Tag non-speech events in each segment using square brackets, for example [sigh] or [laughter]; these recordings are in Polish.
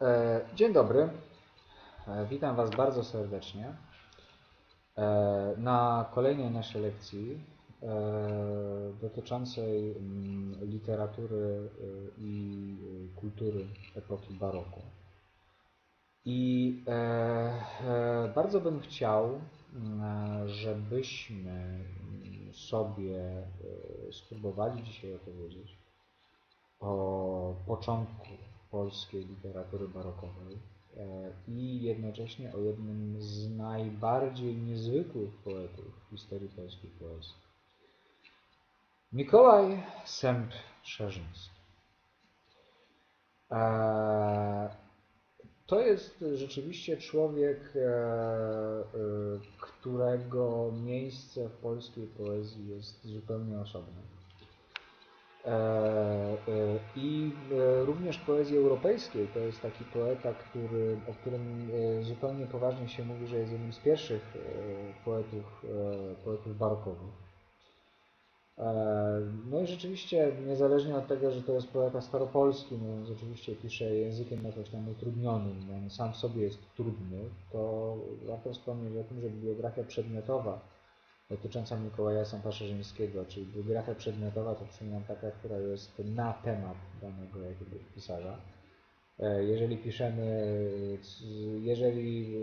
E, Dzień dobry. E, Witam Was bardzo serdecznie e, na kolejnej naszej lekcji dotyczącej mm, literatury i kultury epoki baroku. I bardzo bym chciał, mm, żebyśmy sobie spróbowali dzisiaj opowiedzieć o początku polskiej literatury barokowej e, i jednocześnie o jednym z najbardziej niezwykłych poetów w historii polskiej poezji. Mikołaj Sęp Szerzyński. E, To jest rzeczywiście człowiek, e, którego miejsce w polskiej poezji jest zupełnie osobne. E, e, I e, również poezji europejskiej to jest taki poeta, który, o którym zupełnie poważnie się mówi, że jest jednym z pierwszych poetów, poetów barokowych. No i rzeczywiście, niezależnie od tego, że to jest poeta staropolski, no więc oczywiście pisze językiem jakoś tam utrudnionym, no on sam w sobie jest trudny, to warto wspomnieć o tym, że bibliografia przedmiotowa dotycząca Mikołaja Sępa-Szerzyńskiego, czyli bibliografia przedmiotowa to przypominam taka, która jest na temat danego jakiegoś pisarza. E, Jeżeli piszemy, jeżeli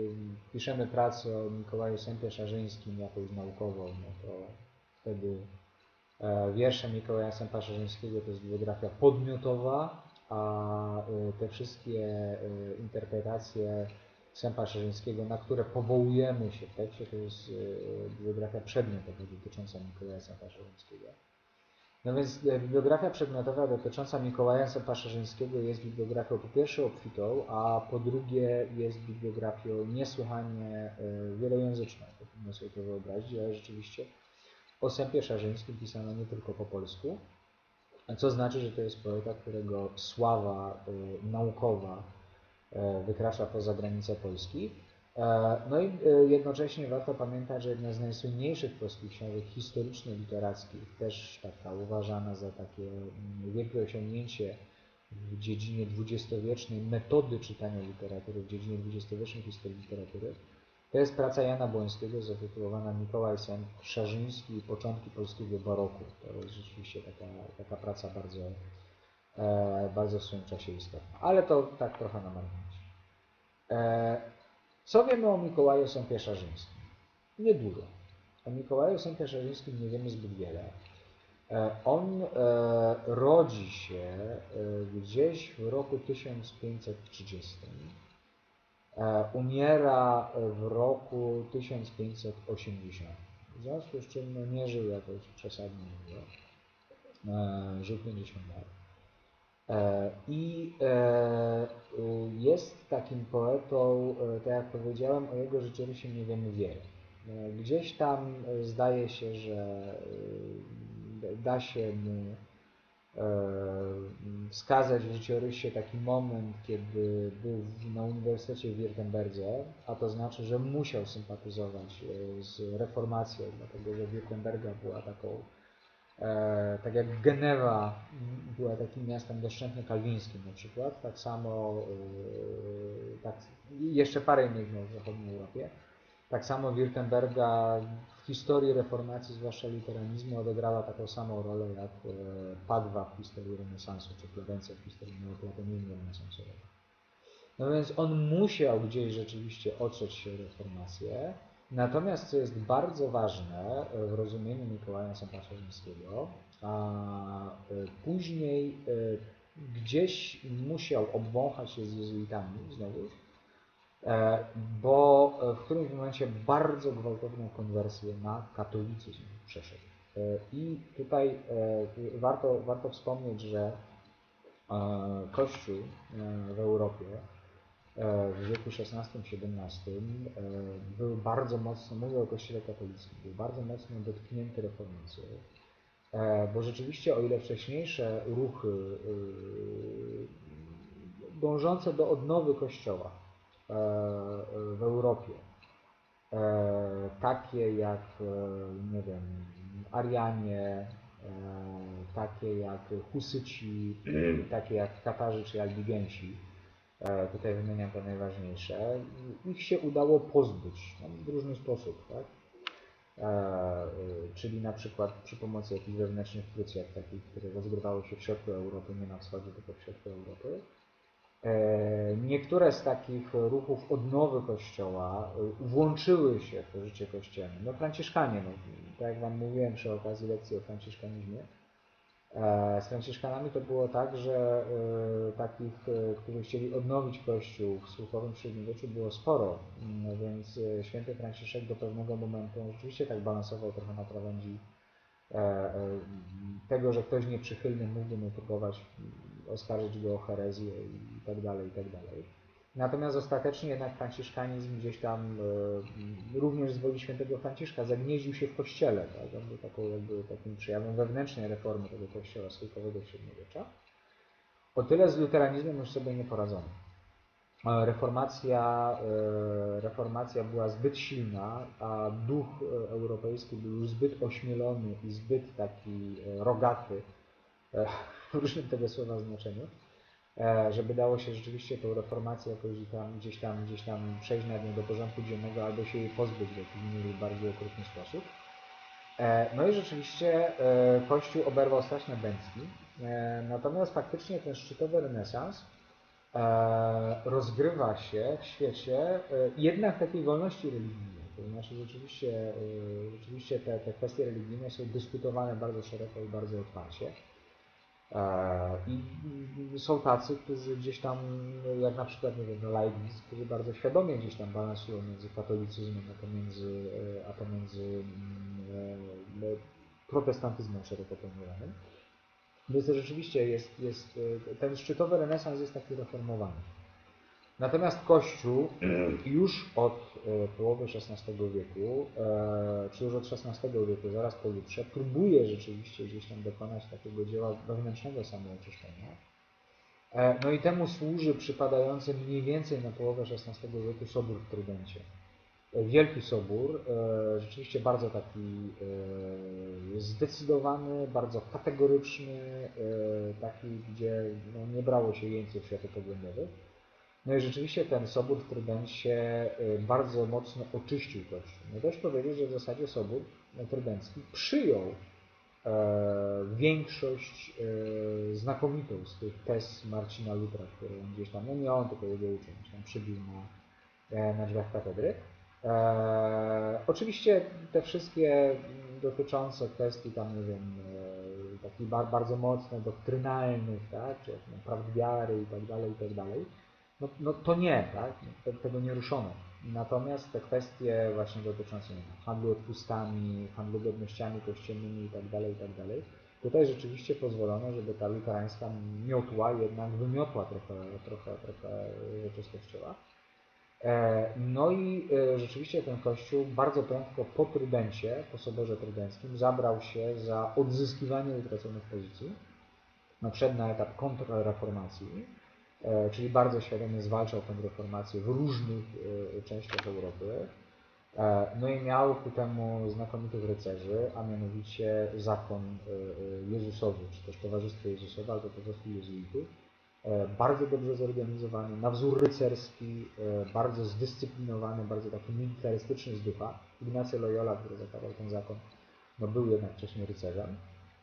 piszemy pracę o Mikołaju Sępie Szarzyńskim jakąś naukową, no to wtedy e, wiersze Mikołaja Sępa Szarzyńskiego to jest bibliografia podmiotowa, a e, te wszystkie e, interpretacje Sępa Szerzyńskiego, na które powołujemy się w tekście, to jest e, bibliografia przedmiotowa dotycząca Mikołaja Sępa Szerzyńskiego. No więc e, bibliografia przedmiotowa dotycząca Mikołaja Sępa Szerzyńskiego jest bibliografią po pierwsze obfitą, a po drugie jest bibliografią niesłychanie e, wielojęzyczną. To Trudno sobie to wyobrazić, ale rzeczywiście o Sępie Szerzyńskim pisano nie tylko po polsku, co znaczy, że to jest poeta, którego sława naukowa wykracza poza granice Polski. E, No i e, jednocześnie warto pamiętać, że jedna z najsłynniejszych polskich książek historyczno-literackich, też taka uważana za takie mm, wielkie osiągnięcie w dziedzinie dwudziestowiecznej metody czytania literatury, w dziedzinie dwudziestowiecznej historii literatury, to jest praca Jana Błońskiego zatytułowana Mikołaj Sęp Szarzyński i początki polskiego baroku. To jest rzeczywiście taka, taka praca bardzo, e, bardzo w swoim czasie istotna. Ale to tak trochę na marginesie. E, co wiemy o Mikołaju Sępie Szarzyńskim? Niedużo. O Mikołaju Sępie Szarzyńskim nie wiemy zbyt wiele. E, On e, rodzi się e, gdzieś w roku 1530. E, Umiera w roku 1580. W związku z czym no, nie żył jakoś przesadnie długo. Żył 50 lat. E, I e, y, jest takim poetą, e, tak jak powiedziałem, o jego życiorysie nie wiemy wiele. E, Gdzieś tam e, zdaje się, że e, da się mu e, wskazać w życiorysie taki moment, kiedy był na Uniwersytecie w Wirtemberdze, a to znaczy, że musiał sympatyzować e, z reformacją, dlatego że Wirtemberga była taką E, tak jak Genewa była takim miastem doszczętnie kalwińskim na przykład, tak samo e, tak, jeszcze parę innych miast w zachodniej Europie. Tak samo Wirtemberga w historii reformacji, zwłaszcza luteranizmu, odegrała taką samą rolę jak e, Padwa w historii renesansu, czy Florencja w historii neoplatonizmu renesansowego. No więc on musiał gdzieś rzeczywiście otrzeć się reformację, Natomiast co jest bardzo ważne e, w rozumieniu Mikołaja Sępa-Szerzyńskiego, a e, później e, gdzieś musiał obwąchać się z jezuitami znowu, bo w którymś momencie bardzo gwałtowną konwersję na katolicyzm przeszedł. I tutaj warto, warto wspomnieć, że Kościół w Europie w wieku XVI-XVII e, był bardzo mocno, mówię o Kościele katolickim, był bardzo mocno dotknięty reformacją, e, bo rzeczywiście o ile wcześniejsze ruchy e, dążące do odnowy Kościoła e, e, w Europie, e, takie jak, e, nie wiem, Arianie, e, takie jak Husyci, [clears throat] takie jak Katarzy czy Albigensi, E, Tutaj wymieniam te najważniejsze. Ich się udało pozbyć w różny sposób, tak? E, y, czyli na przykład przy pomocy jakichś wewnętrznych krucjat, takich, które rozgrywały się w środku Europy, nie na wschodzie, tylko w środku Europy. E, Niektóre z takich ruchów odnowy Kościoła y, włączyły się w to życie kościelne. No Franciszkanie, no, tak jak Wam mówiłem przy okazji lekcji o franciszkanizmie, e, z Franciszkanami to było tak, że y, takich, y, którzy chcieli odnowić Kościół w słuchowym średniowieczu było sporo, Mm, więc święty Franciszek do pewnego momentu rzeczywiście tak balansował trochę na krawędzi e, e, tego, że ktoś nieprzychylny mógłby mu próbować mm, oskarżyć go o herezję i tak dalej, i tak dalej. Natomiast ostatecznie jednak franciszkanizm gdzieś tam e, również z woli świętego Franciszka zagnieździł się w kościele. Tak? On był taką, jakby, takim przejawem wewnętrznej reformy tego kościoła schyłkowego średniowiecza. O tyle z luteranizmem już sobie nie poradzono. E, Reformacja, e, reformacja była zbyt silna, a duch europejski był już zbyt ośmielony i zbyt taki rogaty w różnym tego słowa znaczeniu, żeby dało się rzeczywiście tą reformację jakoś tam, gdzieś tam, gdzieś tam przejść nad nią do porządku dziennego albo się jej pozbyć w jakiś mniej bardziej okrutny sposób. E, No i rzeczywiście e, Kościół oberwał straszne bęcki, E, natomiast faktycznie ten szczytowy renesans e, rozgrywa się w świecie e, jednak takiej wolności religijnej. To znaczy rzeczywiście, e, rzeczywiście te, te kwestie religijne są dyskutowane bardzo szeroko i bardzo otwarcie. E, I są tacy, którzy gdzieś tam, jak na przykład, nie wiem, Leibniz, którzy bardzo świadomie gdzieś tam balansują między katolicyzmem, a pomiędzy, e, a pomiędzy mm, e, protestantyzmem szeroko pojmowanym. Więc rzeczywiście jest, jest, ten szczytowy renesans jest taki reformowany. Natomiast Kościół już od e, połowy XVI wieku, e, czy już od XVI wieku, zaraz po Lutrze, próbuje rzeczywiście gdzieś tam dokonać takiego dzieła wewnętrznego samooczyszczenia. E, No i temu służy przypadający mniej więcej na połowę XVI wieku Sobór w Trydencie. E, Wielki Sobór, e, rzeczywiście bardzo taki e, zdecydowany, bardzo kategoryczny, e, taki, gdzie no, nie brało się jeńców światopoglądowych. No i rzeczywiście ten Sobór w Trydencie y, bardzo mocno oczyścił Kościół. No też powiedzieć, że w zasadzie Sobór Trydencki przyjął e, większość e, znakomitą z tych tez Marcina Lutra, które on gdzieś tam, no nie on, tylko jego uczeń, tam przybił na, e, na drzwiach katedry. E, oczywiście te wszystkie dotyczące kwestii tam, nie wiem, takich bar, bardzo mocno doktrynalnych, tak, czy prawd wiary i tak dalej, i tak dalej, no, no to nie, tak? Te- Tego nie ruszono. Natomiast te kwestie właśnie dotyczące handlu odpustami, handlu godnościami kościelnymi i tak dalej, i tak tutaj rzeczywiście pozwolono, żeby ta luterańska miotła jednak wymiotła trochę, trochę, trochę rzeczy z kościoła. E, No i e, rzeczywiście ten kościół bardzo prędko po Trydencie, po Soborze Trydenckim, zabrał się za odzyskiwanie utraconych pozycji. No, wszedł na etap kontrreformacji, czyli bardzo świadomie zwalczał tę reformację w różnych e, częściach Europy. E, No i miał ku temu znakomitych rycerzy, a mianowicie zakon e, e, Jezusowy, czy też Towarzystwo Jezusowe, albo po prostu jezuitów. E, Bardzo dobrze zorganizowany, na wzór rycerski, e, bardzo zdyscyplinowany, bardzo taki militarystyczny z ducha. Ignacy Loyola, który zakładał ten zakon, no był jednak wcześniej rycerzem.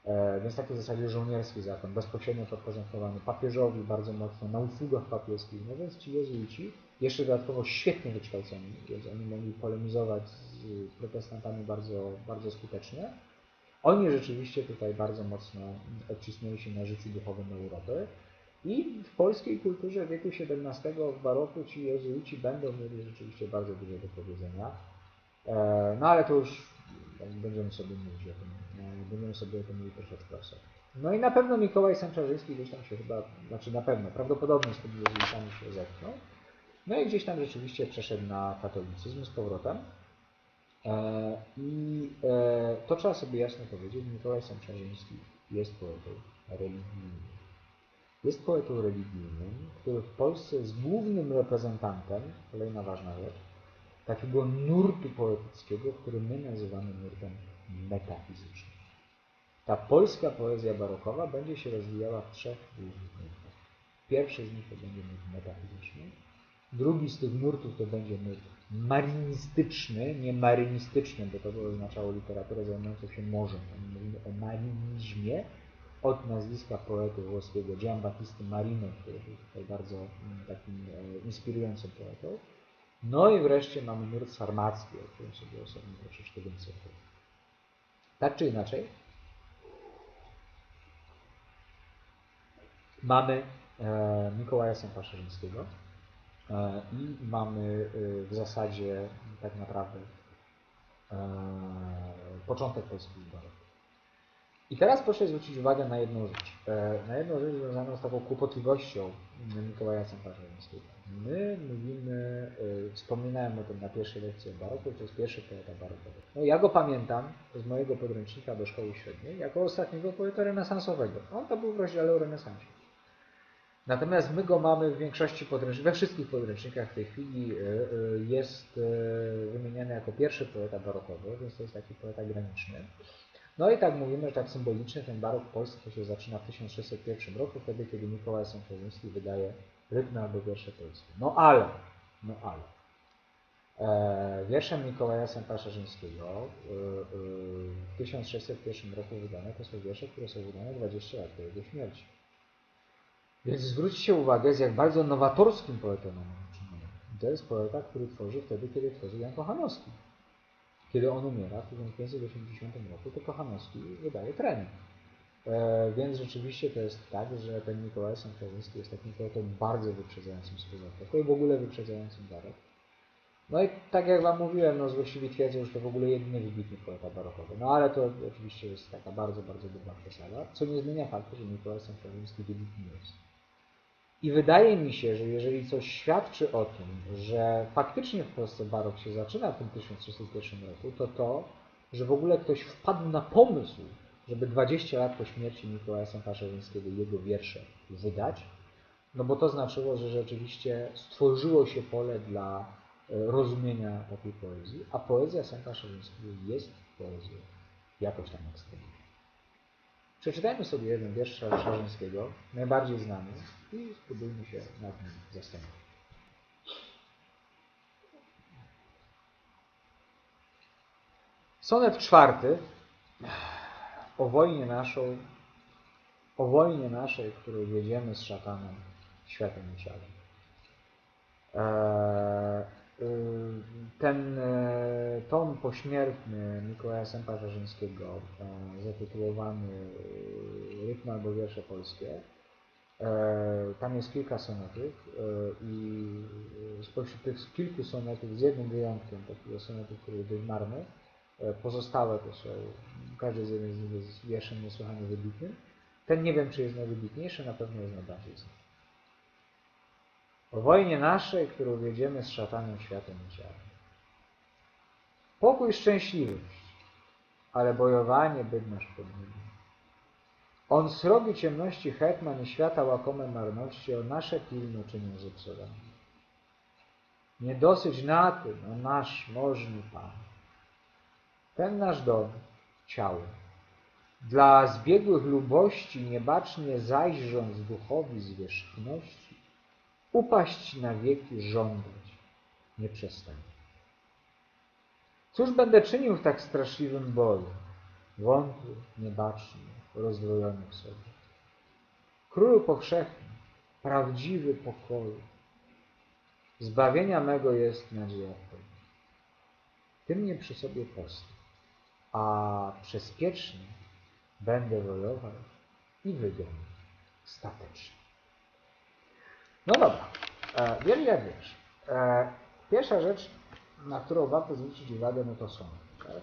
E, Więc taki w zasadzie żołnierski zakon, bezpośrednio podporządkowany papieżowi bardzo mocno, na usługach papieskich. No więc ci jezuici, jeszcze dodatkowo świetnie wykształceni, więc oni mogli polemizować z protestantami bardzo, bardzo skutecznie. Oni rzeczywiście tutaj bardzo mocno odcisnęli się na życiu duchowym Europy. I w polskiej kulturze wieku XVII w baroku ci jezuici będą mieli rzeczywiście bardzo dużo do powiedzenia. E, No ale to już będziemy sobie mówić o tym, będziemy sobie o tym mówić troszeczkę osobno. No i na pewno Mikołaj Sęczarzyński gdzieś tam się chyba, znaczy na pewno, prawdopodobnie z tymi jezuitami się zetknął. No i gdzieś tam rzeczywiście przeszedł na katolicyzm z powrotem. E, I e, to trzeba sobie jasno powiedzieć, Mikołaj Sęczarzyński jest poetą religijnym. Jest poetą religijnym, który w Polsce jest głównym reprezentantem, kolejna ważna rzecz, takiego nurtu poetyckiego, który my nazywamy nurtem metafizycznym. Ta polska poezja barokowa będzie się rozwijała w trzech głównych nurtach. Pierwszy z nich to będzie nurt metafizyczny. Drugi z tych nurtów to będzie nurt marynistyczny, nie marynistyczny, bo to by oznaczało literaturę zajmującą się morzem. Mówimy o marynizmie od nazwiska poety włoskiego Giambattista Marino, który był tutaj bardzo mm, takim e, inspirującym poetą. No i wreszcie mamy nurt sarmacki, o którym sobie osobno troszeczkę więcej powiem. Tak czy inaczej, mamy e, Mikołaja Sępaszerzyńskiego e, i mamy e, w zasadzie tak naprawdę e, początek polskiego baroku. I teraz proszę zwrócić uwagę na jedną rzecz. E, Na jedną rzecz związaną z taką kłopotliwością Mikołaja Sępaszerzyńskiego. My mówimy, e, wspominałem o tym na pierwszej lekcji o baroku, to jest pierwszy poeta barokowy. No ja go pamiętam z mojego podręcznika do szkoły średniej jako ostatniego poeta renesansowego. On to był w rozdziale o renesansie. Natomiast my go mamy w większości podręczników, we wszystkich podręcznikach w tej chwili e, e, jest wymieniany jako pierwszy poeta barokowy, więc to jest taki poeta graniczny. No i tak mówimy, że tak symbolicznie ten barok to się zaczyna w 1601 roku, wtedy kiedy Mikołaj Sępowski wydaje rytmy albo wiersze polskie. No ale, no ale. E, wierszem Mikołaja Sępaszarzyńskiego e, e, w 1601 roku wydane to są wiersze, które są wydane 20 lat po jego śmierci. Więc zwróćcie uwagę, z jak bardzo nowatorskim poetą mamy do czynienia. To jest poeta, który tworzy wtedy, kiedy tworzył Jan Kochanowski. Kiedy on umiera w 1580 roku, to Kochanowski wydaje trening. E, więc rzeczywiście to jest tak, że ten Mikołaj Sępowski jest takim poetą bardzo wyprzedzającym swój epokę i w ogóle wyprzedzającym barok. No i tak jak Wam mówiłem, no złośliwi twierdzą, że to w ogóle jedyny wybitny poeta barokowy. No ale to oczywiście jest taka bardzo, bardzo duża przesada, co nie zmienia faktu, że Mikołaj Sępowski wybitny jest. I wydaje mi się, że jeżeli coś świadczy o tym, że faktycznie w Polsce barok się zaczyna w tym 1301 roku, to to, że w ogóle ktoś wpadł na pomysł, żeby 20 lat po śmierci Mikołaja Sępaszewskiego jego wiersze wydać, no bo to znaczyło, że rzeczywiście stworzyło się pole dla e, rozumienia takiej poezji, a poezja Sępaszewskiego jest poezją jakoś tam ekstremalną. Przeczytajmy sobie jeden wiersz Szarzyńskiego, najbardziej znany, i spróbujmy się nad nim zastanowić. Sonet czwarty o wojnie naszą, o wojnie naszej, którą wiedziemy z szatanem, światem i. Eee, y, ten e, tom pośmiertny Mikołaja Sępa-Żarzyńskiego, e, zatytułowany e, Rytm albo wiersze polskie, tam jest kilka sonetów i spośród tych kilku sonetów, z jednym wyjątkiem, takiego sonetu, który jest marny, pozostałe to są, każdy z jeden z nich jest wierszem niesłychanie wybitnym. Ten nie wiem, czy jest najwybitniejszy, na pewno jest najbardziej znany. O wojnie naszej, którą wiedziemy z szatanem, światem ciałem. Pokój, szczęśliwość, ale bojowanie byt nasz podmienił. On srogi ciemności hetman i świata łakome marności, o nasze pilno czynią zepsowanie. Nie dosyć na tym, o nasz możny Pan. Ten nasz dom, ciało, dla zbiegłych lubości niebacznie zajrząc duchowi zwierzchności, upaść na wieki żądać nie przestań. Cóż będę czynił w tak straszliwym boju, wątły, niebaczny, rozdwojony w sobie. Królu powszechny, prawdziwy pokoju, zbawienia mego jest nadzieja. Ty mnie przy sobie postaw, a bezpiecznie będę wojował i wygram statecznie. No dobra, e, wiersz jak wiersz. E, pierwsza rzecz, na którą warto zwrócić uwagę, no to są. Tak?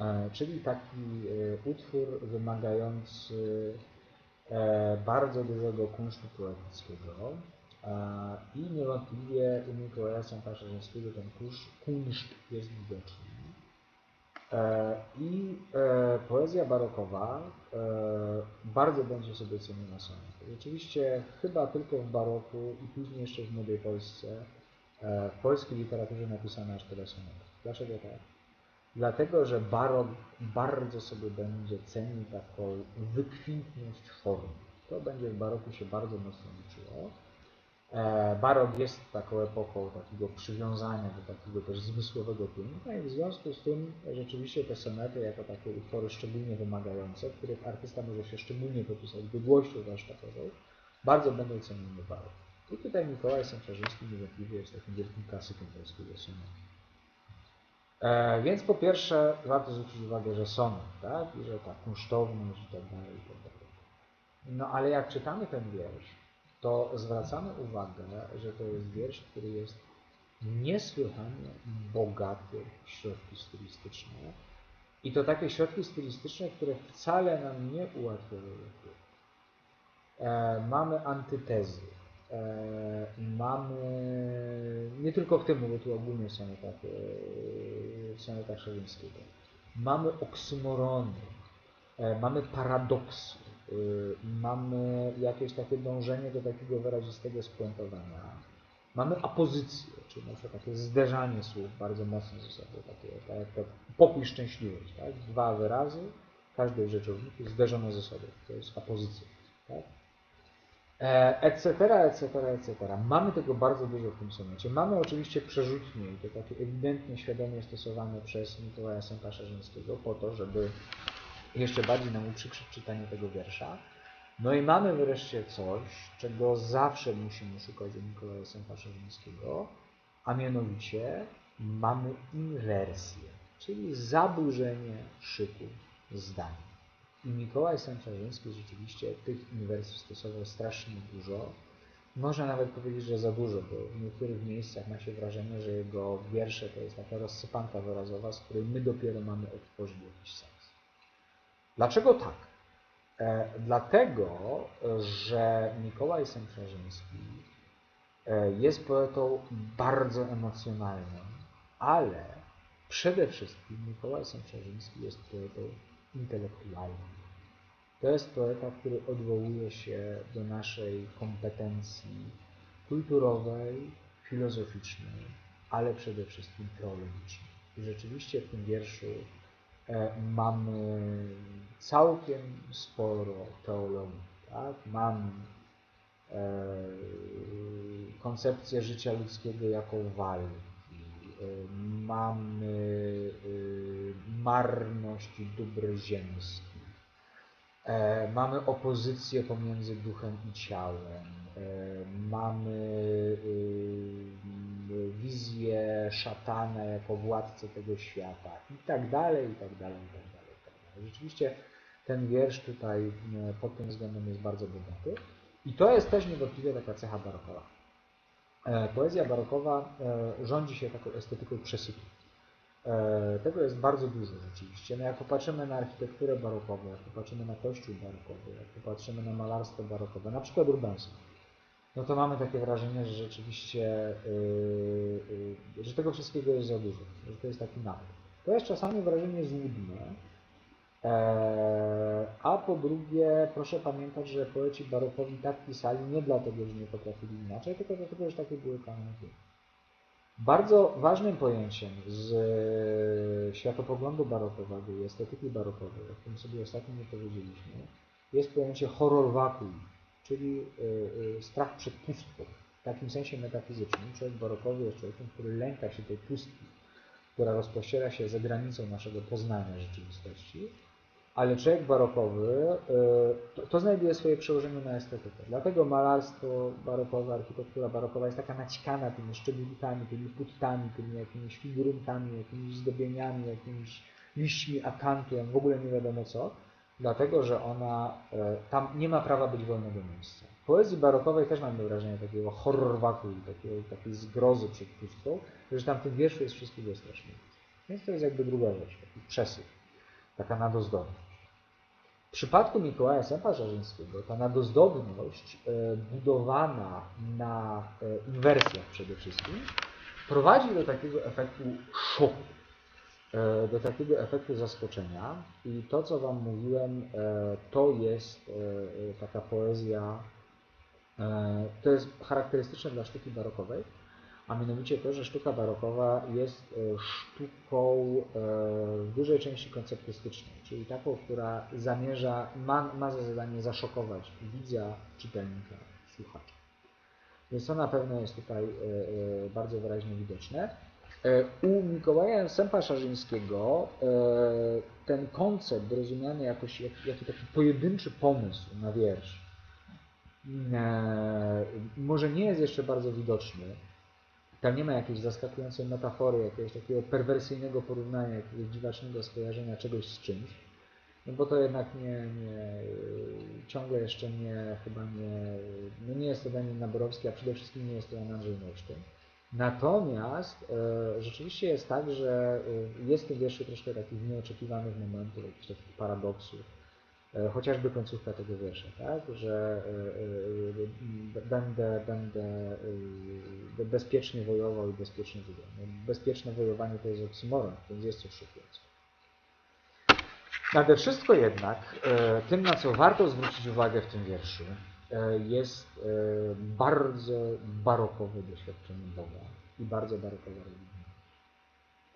E, czyli taki e, utwór wymagający e, bardzo dużego kunsztu poetyckiego e, i niewątpliwie u Mikołaja Sępaszewskiego ten kusz- kunszt jest widoczny. E, I e, poezja barokowa e, bardzo będzie sobie ceniona sonety. Rzeczywiście chyba tylko w baroku i później jeszcze w Młodej Polsce w polskiej literaturze napisano aż tyle sonetów. Dlaczego tak? Dlatego, że barok bardzo sobie będzie cenił taką wykwintność formy. To będzie w baroku się bardzo mocno liczyło. E, Barok jest taką epoką takiego przywiązania do takiego też zmysłowego piękna i w związku z tym rzeczywiście te sonety jako takie utwory szczególnie wymagające, w których artysta może się szczególnie popisać bydłością warsztatową, bardzo będą cenione w baroku. I tutaj Mikołaj Sęczarzyński niewątpliwie jest takim wielkim klasykiem polskiego sonetu. E, więc po pierwsze warto zwrócić uwagę, że sonet, tak? I że ta kunsztowność i tak dalej, i tak dalej. No ale jak czytamy ten wiersz, to zwracamy uwagę, że to jest wiersz, który jest niesłychanie bogaty w środki stylistyczne. I to takie środki stylistyczne, które wcale nam nie ułatwiają. E, mamy antytezy. E, mamy, nie tylko w tym, bo tu ogólnie w sonetach, w sonetach. Mamy oksymorony, e, mamy paradoksy, mamy jakieś takie dążenie do takiego wyrazistego spuentowania. Mamy apozycję, czyli na przykład takie zderzanie słów bardzo mocno ze sobą, takie, tak jak to pokój szczęśliwość, tak? Dwa wyrazy, każdy rzeczownik jest zderzone ze sobą, to jest apozycja, tak? Etc., etc., etc. Mamy tego bardzo dużo w tym sonecie. Mamy oczywiście przerzutnie i to takie ewidentnie, świadomie stosowane przez Mikołaja Sępa Szerzyńskiego po to, żeby jeszcze bardziej nam uprzykrzyć czytanie tego wiersza. No i mamy wreszcie coś, czego zawsze musimy szukać u Mikołaja Sępa Szerzyńskiego, a mianowicie mamy inwersję, czyli zaburzenie szyku zdania. I Mikołaj Sęczarzyński rzeczywiście tych inwersji stosował strasznie dużo. Można nawet powiedzieć, że za dużo, bo w niektórych miejscach ma się wrażenie, że jego wiersze to jest taka rozsypanka wyrazowa, z której my dopiero mamy odtworzyć jakiś sens. Dlaczego tak? E, dlatego, że Mikołaj Sęczarzyński e, jest poetą bardzo emocjonalnym, ale przede wszystkim Mikołaj Sęczarzyński jest poetą intelektualnym. To jest poeta, który odwołuje się do naszej kompetencji kulturowej, filozoficznej, ale przede wszystkim teologicznej. I rzeczywiście w tym wierszu mamy całkiem sporo teologii. Tak? Mamy e, koncepcję życia ludzkiego jako walki, e, mamy e, marność dóbr ziemskich, E, mamy opozycję pomiędzy duchem i ciałem. E, mamy wizję szatana jako tego świata i tak dalej, i tak dalej, i tak dalej. i tak dalej. Rzeczywiście ten wiersz tutaj e, pod tym względem jest bardzo bogaty. I to jest też niewątpliwie taka cecha barokowa. Poezja barokowa rządzi się taką estetyką przesytu. E, tego jest bardzo dużo rzeczywiście. No jak popatrzymy na architekturę barokową, jak popatrzymy na kościół barokowy, jak popatrzymy na malarstwo barokowe, na przykład Rubensa, no to mamy takie wrażenie, że rzeczywiście, yy, yy, że tego wszystkiego jest za dużo, że to jest taki napór. To jest czasami wrażenie złudne, e, a po drugie, proszę pamiętać, że poeci barokowi tak pisali nie dlatego, że nie potrafili inaczej, tylko dlatego, że takie były kanony bardzo ważnym pojęciem z e, światopoglądu barokowego i estetyki barokowej, o którym sobie ostatnio nie powiedzieliśmy, jest pojęcie horror vacui, czyli e, e, strach przed pustką. W takim sensie metafizycznym człowiek barokowy jest człowiekiem, który lęka się tej pustki, która rozpościera się za granicą naszego poznania rzeczywistości ale człowiek barokowy e, to, to, znajduje swoje przełożenie na estetykę. Dlatego malarstwo barokowe, architektura barokowa jest taka naćkana tymi szczegółkami, tymi puttami, tymi jakimiś figurunkami, jakimiś zdobieniami, jakimiś liśćmi akantu, w ogóle nie wiadomo co, dlatego że ona, e, tam nie ma prawa być wolnego miejsca. W poezji barokowej też mamy wrażenie takiego horror vacui, takiej, takiej zgrozy przed pustką, że tam w tym wierszu jest wszystkiego strasznie. Więc to jest jakby druga rzecz, taki przesył taka nadozdobność. W przypadku Mikołaja Sępa Żarzyńskiego ta nadozdobność e, budowana na e, inwersjach przede wszystkim prowadzi do takiego efektu szoku, do takiego efektu zaskoczenia i to, co Wam mówiłem, to jest taka poezja, to jest charakterystyczne dla sztuki barokowej, a mianowicie to, że sztuka barokowa jest e, sztuką e, w dużej części konceptystyczną, czyli taką, która zamierza, ma, ma za zadanie zaszokować widza, czytelnika, słuchacza. Więc to na pewno jest tutaj e, e, bardzo wyraźnie widoczne. E, U Mikołaja Sępa Szarzyńskiego e, ten koncept rozumiany jakoś jak, jako taki pojedynczy pomysł na wiersz e, może nie jest jeszcze bardzo widoczny. Tam nie ma jakiejś zaskakującej metafory, jakiegoś takiego perwersyjnego porównania, jakiegoś dziwacznego skojarzenia czegoś z czymś. No bo to jednak nie, nie ciągle jeszcze nie, chyba nie, no nie jest to Daniel Naborowski, a przede wszystkim nie jest to Jan Andrzej. Natomiast e, rzeczywiście jest tak, że e, jest w tym wierszu troszkę takich nieoczekiwanych momentów, jakichś takich paradoksów. E, chociażby końcówka tego wiersza, tak? że e, e, będę, będę e, bezpiecznie wojował i bezpiecznie wygrał. No, bezpieczne wojowanie to jest oksymoron, więc jest coś szokującego. Nade wszystko jednak, tym na co warto zwrócić uwagę w tym wierszu, jest e, bardzo barokowe doświadczenie Boga i bardzo barokowa religijność.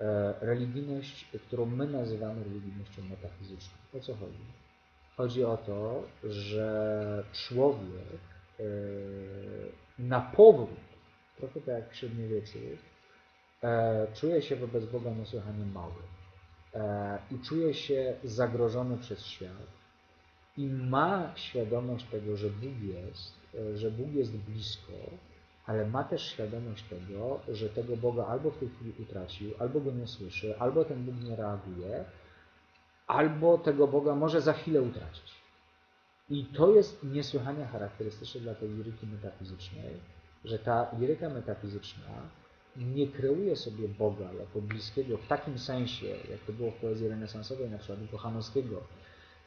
E, Religijność, którą my nazywamy religijnością metafizyczną. O co chodzi? Chodzi o to, że człowiek e, na powrót, trochę tak jak w średniowieczu, e, czuje się wobec Boga niesłychanie mały e, i czuje się zagrożony przez świat i ma świadomość tego, że Bóg jest, e, że Bóg jest blisko, ale ma też świadomość tego, że tego Boga albo w tej chwili utracił, albo go nie słyszy, albo ten Bóg nie reaguje, albo tego Boga może za chwilę utracić. I to jest niesłychanie charakterystyczne dla tej liryki metafizycznej, że ta liryka metafizyczna nie kreuje sobie Boga jako bliskiego w takim sensie, jak to było w poezji renesansowej, na przykład Kochanowskiego,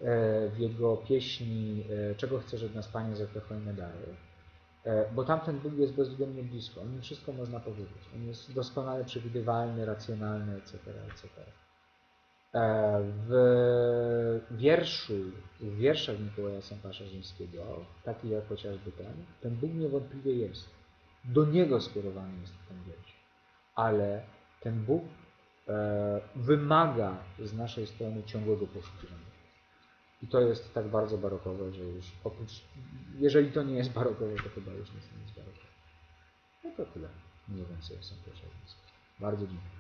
w jego pieśni e, Czego chcesz od nas, Panie, za te dary, E, bo tamten Bóg jest bezwzględnie blisko, o nim wszystko można powiedzieć. On jest doskonale przewidywalny, racjonalny, etc., etc. E, W wierszu, w wierszach Mikołaja Sępa Szarzyńskiego, taki jak chociażby ten, ten Bóg niewątpliwie jest. Do Niego skierowany jest ten wiersz. Ale ten Bóg e, wymaga z naszej strony ciągłego poszukiwania. I to jest tak bardzo barokowe, że już oprócz, jeżeli to nie jest barokowe, to chyba już nic nie jest barokowe. No to tyle. Mniej więcej Sępie Szarzyńskim. Bardzo dziękuję.